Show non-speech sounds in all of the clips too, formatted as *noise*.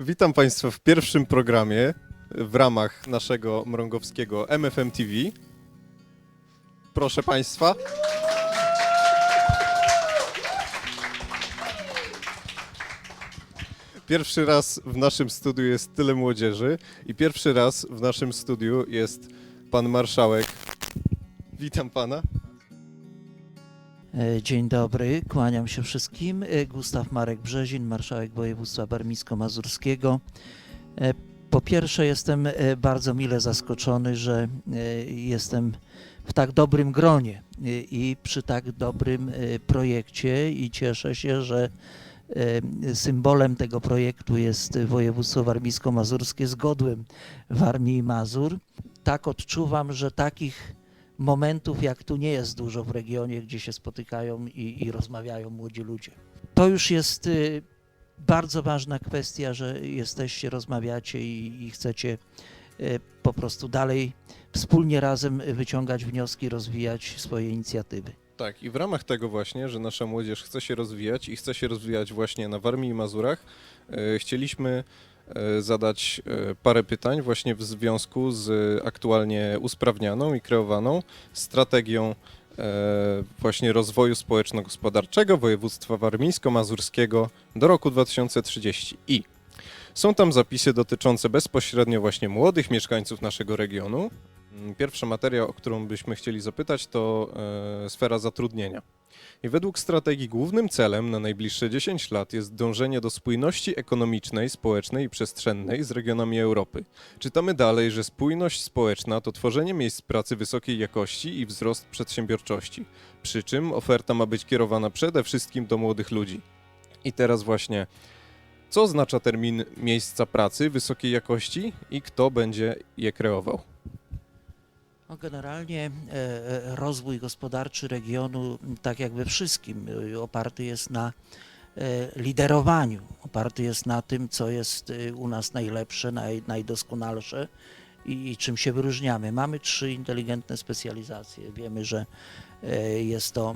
Witam Państwa w pierwszym programie w ramach naszego mrągowskiego MFM TV. Proszę Państwa. Pierwszy raz w naszym studiu jest tyle młodzieży i pierwszy raz w naszym studiu jest pan marszałek. Witam pana. E, Dzień dobry, kłaniam się wszystkim. E, Gustaw Marek Brzezin, marszałek województwa warmińsko-mazurskiego. E, Po pierwsze jestem bardzo mile zaskoczony, że jestem w tak dobrym gronie i przy tak dobrym projekcie i cieszę się, że symbolem tego projektu jest województwo warmińsko-mazurskie z godłem Warmii i Mazur. Tak odczuwam, że takich momentów jak tu nie jest dużo w regionie, gdzie się spotykają i, i rozmawiają młodzi ludzie. To już jest y, bardzo ważna kwestia, że jesteście, rozmawiacie i, i chcecie y, po prostu dalej wspólnie razem wyciągać wnioski, rozwijać swoje inicjatywy. Tak, i w ramach tego właśnie, że nasza młodzież chce się rozwijać i chce się rozwijać właśnie na Warmii i Mazurach, e, chcieliśmy zadać e, parę pytań właśnie w związku z aktualnie usprawnianą i kreowaną strategią e, właśnie rozwoju społeczno-gospodarczego województwa warmińsko-mazurskiego do roku 2030. I są tam zapisy dotyczące bezpośrednio właśnie młodych mieszkańców naszego regionu. Mm, Pierwsza materia, o którą byśmy chcieli zapytać, to e, sfera zatrudnienia. I według strategii głównym celem na najbliższe 10 lat jest dążenie do spójności ekonomicznej, społecznej i przestrzennej z regionami Europy. Czytamy dalej, że spójność społeczna to tworzenie miejsc pracy wysokiej jakości i wzrost przedsiębiorczości. Przy czym oferta ma być kierowana przede wszystkim do młodych ludzi. I teraz właśnie, co oznacza termin miejsca pracy wysokiej jakości i kto będzie je kreował? No generalnie e, e, rozwój gospodarczy regionu, tak jak we wszystkim, e, oparty jest na liderowaniu, oparty jest na tym, co jest u nas najlepsze, naj, najdoskonalsze i, czym się wyróżniamy. Mamy trzy inteligentne specjalizacje. Wiemy, że e, jest to e,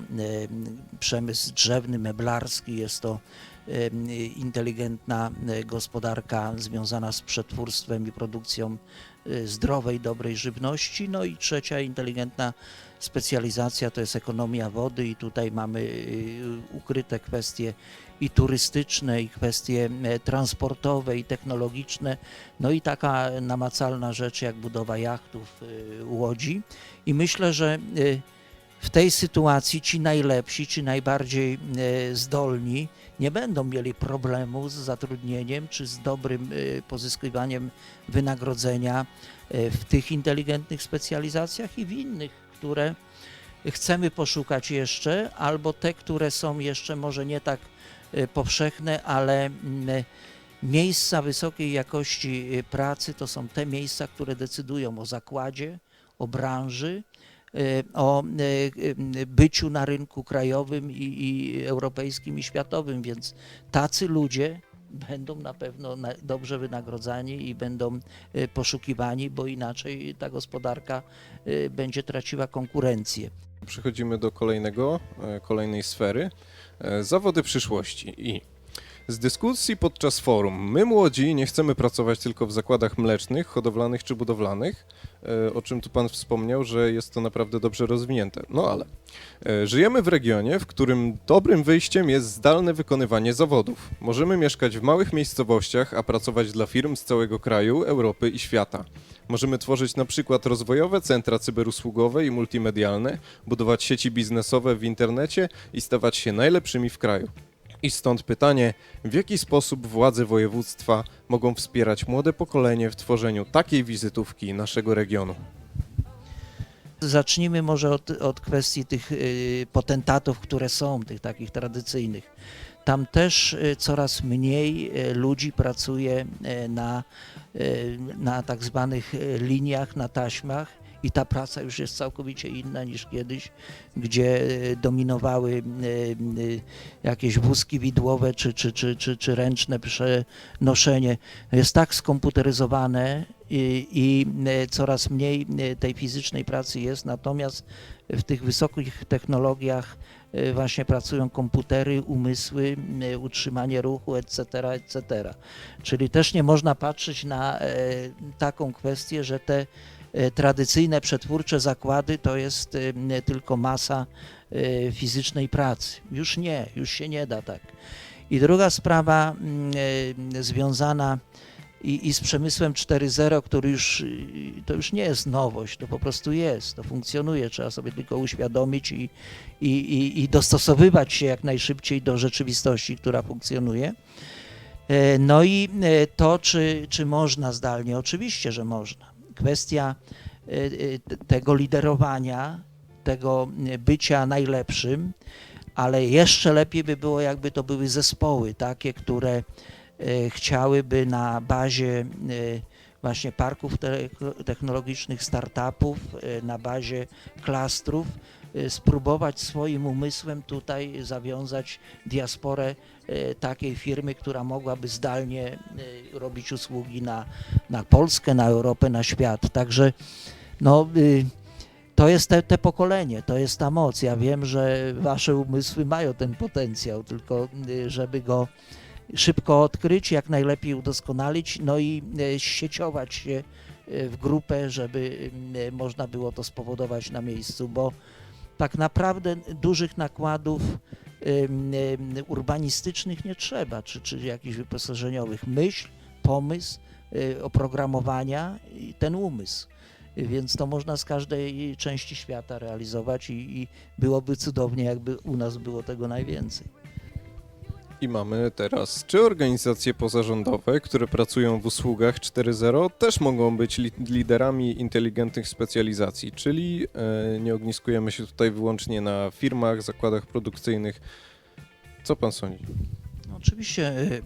przemysł drzewny, meblarski, jest to e, inteligentna gospodarka związana z przetwórstwem i produkcją zdrowej, dobrej żywności. No i trzecia inteligentna specjalizacja to jest ekonomia wody i tutaj mamy ukryte kwestie i turystyczne, i kwestie e, transportowe, i technologiczne, no i taka namacalna rzecz jak budowa jachtów, y, łodzi. I myślę, że y, w tej sytuacji ci najlepsi, ci najbardziej e, zdolni nie będą mieli problemu z zatrudnieniem czy z dobrym e, pozyskiwaniem wynagrodzenia e, w tych inteligentnych specjalizacjach i w innych, które chcemy poszukać jeszcze, albo te, które są jeszcze może nie tak e, powszechne, ale mm, miejsca wysokiej jakości e, pracy to są te miejsca, które decydują o zakładzie, o branży, e, o byciu na rynku krajowym i, i europejskim i światowym, więc tacy ludzie będą na pewno dobrze wynagrodzani i będą poszukiwani, bo inaczej ta gospodarka będzie traciła konkurencję. Przechodzimy do kolejnego, kolejnej sfery. Zawody przyszłości. I z dyskusji podczas forum, my młodzi nie chcemy pracować tylko w zakładach mlecznych, hodowlanych czy budowlanych, e, o czym tu Pan wspomniał, że jest to naprawdę dobrze rozwinięte. No ale e, żyjemy w regionie, w którym dobrym wyjściem jest zdalne wykonywanie zawodów. Możemy mieszkać w małych miejscowościach, a pracować dla firm z całego kraju, Europy i świata. Możemy tworzyć na przykład rozwojowe centra cyberusługowe i multimedialne, budować sieci biznesowe w internecie i stawać się najlepszymi w kraju. I stąd pytanie, w jaki sposób władze województwa mogą wspierać młode pokolenie w tworzeniu takiej wizytówki naszego regionu? Zacznijmy może od, od kwestii tych y, potentatów, które są, tych takich tradycyjnych. Tam też y, coraz mniej y, ludzi pracuje na, na tak zwanych liniach, na taśmach i ta praca już jest całkowicie inna niż kiedyś, gdzie y, dominowały y, y, jakieś wózki widłowe czy, czy, czy, czy, czy ręczne przenoszenie. Jest tak skomputeryzowane i, i coraz mniej tej fizycznej pracy jest, natomiast w tych wysokich technologiach właśnie pracują komputery, umysły, utrzymanie ruchu, etc., etc. Czyli też nie można patrzeć na e, taką kwestię, że te e, tradycyjne przetwórcze zakłady to jest e, tylko masa e, fizycznej pracy. Już nie, już się nie da tak. I druga sprawa mm, e, związana i, i z przemysłem 4.0, który już, to już nie jest nowość, to po prostu jest, to funkcjonuje, trzeba sobie tylko uświadomić i, i, i, i dostosowywać się jak najszybciej do rzeczywistości, która funkcjonuje. E, No i e, to, czy, czy można zdalnie? Oczywiście, że można. Kwestia e, t- tego liderowania, tego e, bycia najlepszym, ale jeszcze lepiej by było, jakby to były zespoły takie, które chciałyby na bazie właśnie parków te- technologicznych, startupów, na bazie klastrów spróbować swoim umysłem tutaj zawiązać diasporę e, takiej firmy, która mogłaby zdalnie e, robić usługi na, na Polskę, na Europę, na świat. Także no, y, to jest te, te pokolenie, to jest ta moc. Ja wiem, że wasze umysły mają ten potencjał, tylko y, żeby go szybko odkryć, jak najlepiej udoskonalić, no i y, sieciować się y, w grupę, żeby y, można było to spowodować na miejscu, bo tak naprawdę dużych nakładów urbanistycznych nie trzeba, czy, czy jakichś wyposażeniowych. Myśl, pomysł, y, oprogramowania i ten umysł. Więc to można z każdej części świata realizować i, i byłoby cudownie, jakby u nas było tego najwięcej. I mamy teraz, czy organizacje pozarządowe, które pracują w usługach 4.0, też mogą być li liderami inteligentnych specjalizacji, czyli e, nie ogniskujemy się tutaj wyłącznie na firmach, zakładach produkcyjnych. Co pan sądzi? No, Oczywiście y,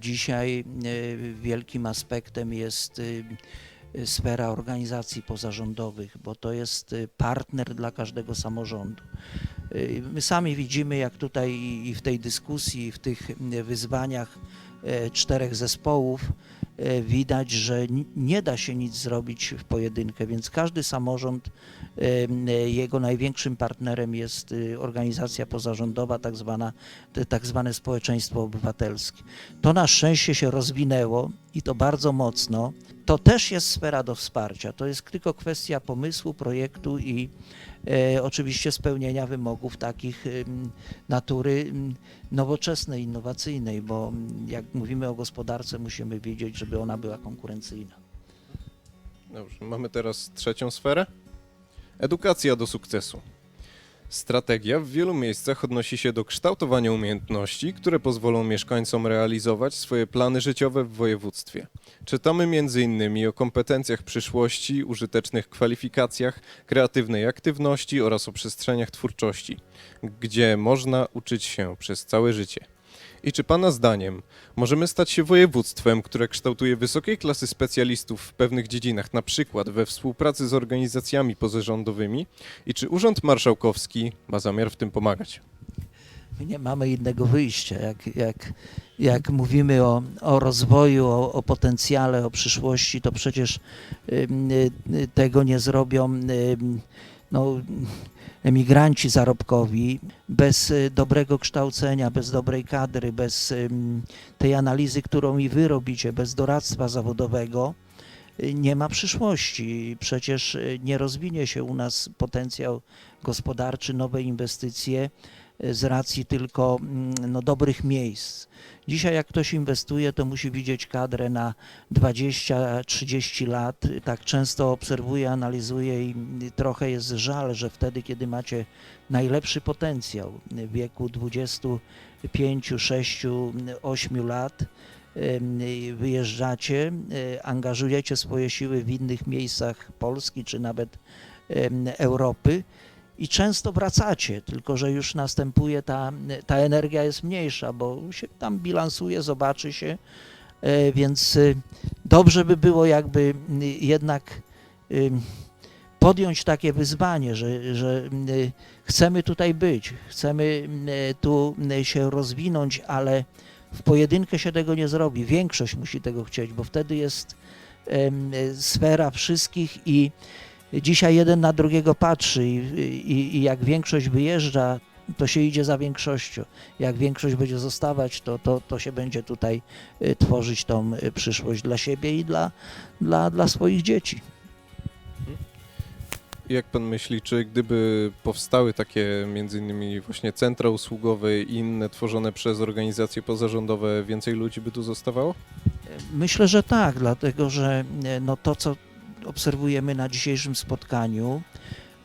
dzisiaj y, wielkim aspektem jest y, sfera organizacji pozarządowych, bo to jest partner dla każdego samorządu. My sami widzimy, jak tutaj i- w tej dyskusji, i w tych y, wyzwaniach y, czterech zespołów widać, że nie da się nic zrobić w pojedynkę, więc każdy samorząd, y, jego największym partnerem jest y, organizacja pozarządowa, tak zwana tak zwane społeczeństwo obywatelskie. To na szczęście się rozwinęło i to bardzo mocno. To też jest sfera do wsparcia. To jest tylko kwestia pomysłu, projektu i e, oczywiście spełnienia wymogów takich natury nowoczesnej, innowacyjnej, bo jak mówimy o gospodarce, musimy wiedzieć, żeby ona była konkurencyjna. Dobrze, mamy teraz trzecią sferę. Edukacja do sukcesu. Strategia w wielu miejscach odnosi się do kształtowania umiejętności, które pozwolą mieszkańcom realizować swoje plany życiowe w województwie. Czytamy m.in. o kompetencjach przyszłości, użytecznych kwalifikacjach, kreatywnej aktywności oraz o przestrzeniach twórczości, gdzie można uczyć się przez całe życie. I czy Pana zdaniem możemy stać się województwem, które kształtuje wysokiej klasy specjalistów w pewnych dziedzinach, na przykład we współpracy z organizacjami pozarządowymi? I czy Urząd Marszałkowski ma zamiar w tym pomagać? My nie mamy innego wyjścia. Jak, jak, jak mówimy o, o rozwoju, o, o potencjale, o przyszłości, to przecież y, y, tego nie zrobią ym, no, emigranci zarobkowi bez y, dobrego kształcenia, bez dobrej kadry, bez tej analizy, którą i wy robicie, bez doradztwa zawodowego. y, Nie ma przyszłości. Przecież y, nie rozwinie się u nas potencjał gospodarczy, nowe inwestycje z racji tylko mm, no, dobrych miejsc. Dzisiaj jak ktoś inwestuje, to musi widzieć kadrę na 20-30 lat. Tak często obserwuję, analizuję i trochę jest żal, że wtedy, kiedy macie najlepszy potencjał w wieku 25, 6, 8 lat, em, wyjeżdżacie, e, angażujecie swoje siły w innych miejscach Polski czy nawet Europy i często wracacie, tylko że już następuje ta, ta energia jest mniejsza, bo się tam bilansuje, zobaczy się, e, więc y, dobrze by było jakby jednak y, podjąć takie wyzwanie, że, że y, chcemy tutaj być, chcemy y, tu się rozwinąć, ale w pojedynkę się tego nie zrobi. Większość musi tego chcieć, bo wtedy jest sfera wszystkich i Dzisiaj jeden na drugiego patrzy i, i, i jak większość wyjeżdża to się idzie za większością. Jak większość będzie zostawać, to, to, to się będzie tutaj y, tworzyć tą y, przyszłość dla siebie i dla, dla, dla swoich dzieci. Jak pan myśli, czy gdyby powstały takie między innymi właśnie centra usługowe i inne tworzone przez organizacje pozarządowe, więcej ludzi by tu zostawało? Myślę, że tak, dlatego że e, no, to, co obserwujemy na dzisiejszym spotkaniu,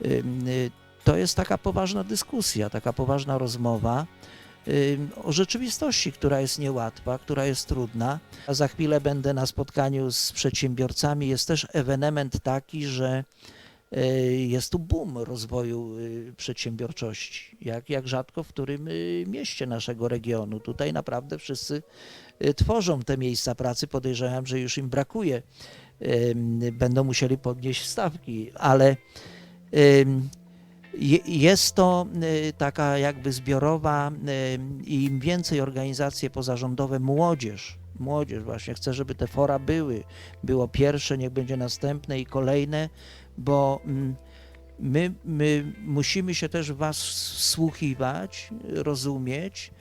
y, to jest taka poważna dyskusja, taka poważna rozmowa o rzeczywistości, która jest niełatwa, która jest trudna. A za chwilę będę na spotkaniu z przedsiębiorcami. Jest też ewenement taki, że y, jest tu boom rozwoju y, przedsiębiorczości, jak, jak rzadko w którym mieście naszego regionu. Tutaj naprawdę wszyscy tworzą te miejsca pracy. Podejrzewam, że już im brakuje. Będą musieli podnieść stawki, ale jest to y, taka jakby zbiorowa i im więcej organizacje pozarządowe, młodzież, młodzież właśnie chce, żeby te fora były, było pierwsze, niech będzie następne i kolejne, bo mm, my, my musimy się też Was wsłuchiwać, rozumieć,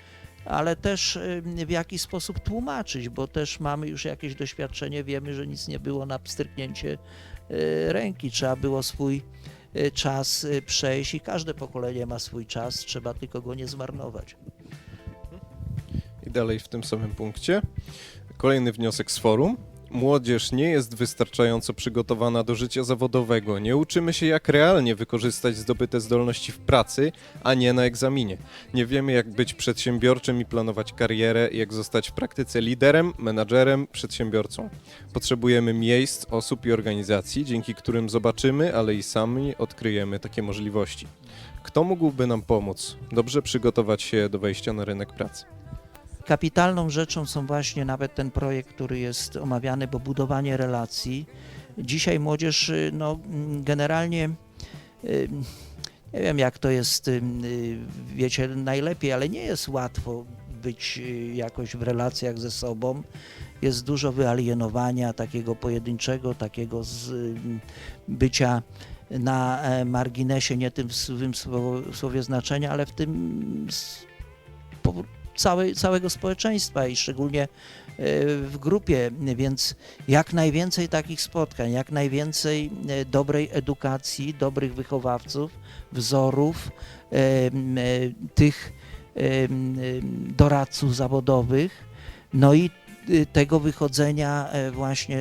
ale też w jakiś sposób tłumaczyć, bo też mamy już jakieś doświadczenie, wiemy, że nic nie było na pstryknięcie y, ręki, trzeba było swój y, czas y, przejść i każde pokolenie ma swój czas, trzeba tylko go nie zmarnować. I dalej w tym samym punkcie. Kolejny wniosek z forum. Młodzież nie jest wystarczająco przygotowana do życia zawodowego. Nie uczymy się, jak realnie wykorzystać zdobyte zdolności w pracy, a nie na egzaminie. Nie wiemy, jak być przedsiębiorczym i planować karierę, jak zostać w praktyce liderem, menadżerem, przedsiębiorcą. Potrzebujemy miejsc, osób i organizacji, dzięki którym zobaczymy, ale i sami odkryjemy takie możliwości. Kto mógłby nam pomóc dobrze przygotować się do wejścia na rynek pracy? Kapitalną rzeczą są właśnie nawet ten projekt, który jest omawiany, bo budowanie relacji. Dzisiaj młodzież, y, no, mm, generalnie y, nie wiem, jak to jest, y, wiecie, najlepiej, ale nie jest łatwo być jakoś w relacjach ze sobą. Jest dużo wyalienowania takiego pojedynczego, takiego bycia na e, marginesie, nie tym w słowie znaczenia, ale w tym całej, całego społeczeństwa i szczególnie e, w grupie, więc jak najwięcej takich spotkań, jak najwięcej e, dobrej edukacji, dobrych wychowawców, wzorów, e, tych doradców zawodowych, no i tego wychodzenia właśnie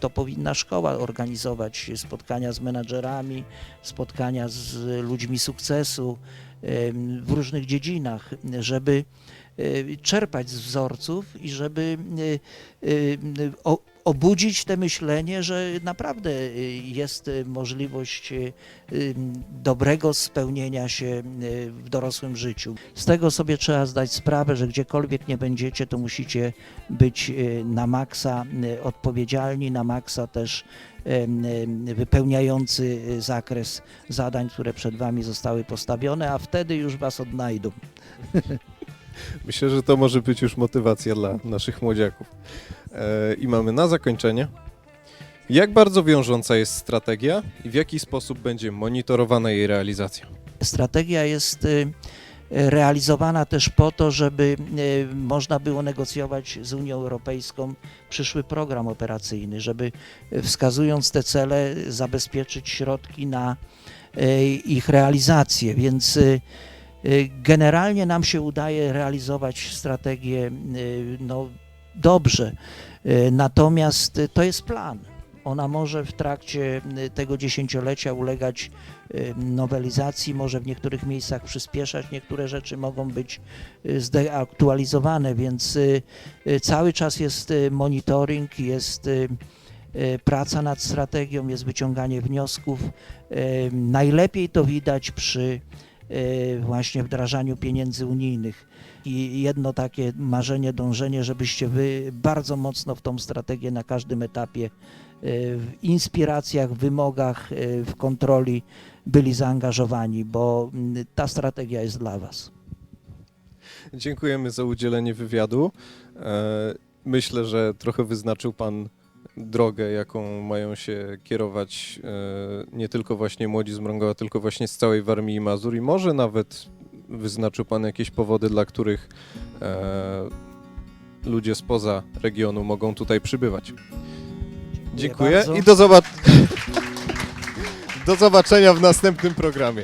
to powinna szkoła organizować spotkania z menadżerami, spotkania z ludźmi sukcesu w różnych dziedzinach, żeby czerpać z wzorców i żeby e, o- obudzić te myślenie, że naprawdę jest możliwość dobrego spełnienia się w dorosłym życiu. Z tego sobie trzeba zdać sprawę, że gdziekolwiek nie będziecie, to musicie być na maksa odpowiedzialni, na maksa też wypełniający zakres zadań, które przed Wami zostały postawione, a wtedy już Was odnajdą. *laughs* *laughs* Myślę, że to może być już motywacja dla naszych młodziaków. E, I mamy na zakończenie. Jak bardzo wiążąca jest strategia i w jaki sposób będzie monitorowana jej realizacja? Strategia jest y, realizowana też po to, żeby y, można było negocjować z Unią Europejską przyszły program operacyjny, żeby y, wskazując te cele zabezpieczyć środki na ich realizację. Więc generalnie nam się udaje realizować strategię y, no, dobrze. Y, Natomiast y, to jest plan. Ona może w trakcie y, tego dziesięciolecia ulegać y, nowelizacji, może w niektórych miejscach przyspieszać, niektóre rzeczy mogą być y, zdeaktualizowane, więc y, y, cały czas jest y, monitoring, jest y, y, praca nad strategią, jest wyciąganie wniosków. Y, Najlepiej to widać przy y, właśnie wdrażaniu pieniędzy unijnych. I jedno takie marzenie, dążenie, żebyście wy bardzo mocno w tą strategię na każdym etapie, y, w inspiracjach, wymogach, y, w kontroli byli zaangażowani, bo mm, ta strategia jest dla Was. Dziękujemy za udzielenie wywiadu. E, Myślę, że trochę wyznaczył Pan drogę, jaką mają się kierować e, nie tylko właśnie młodzi z Mrągowa, tylko właśnie z całej Warmii i Mazur i może nawet wyznaczył Pan jakieś powody, dla których e, ludzie spoza regionu mogą tutaj przybywać. Dziękuję bardzo. i do, zobac- *laughs* do zobaczenia w następnym programie.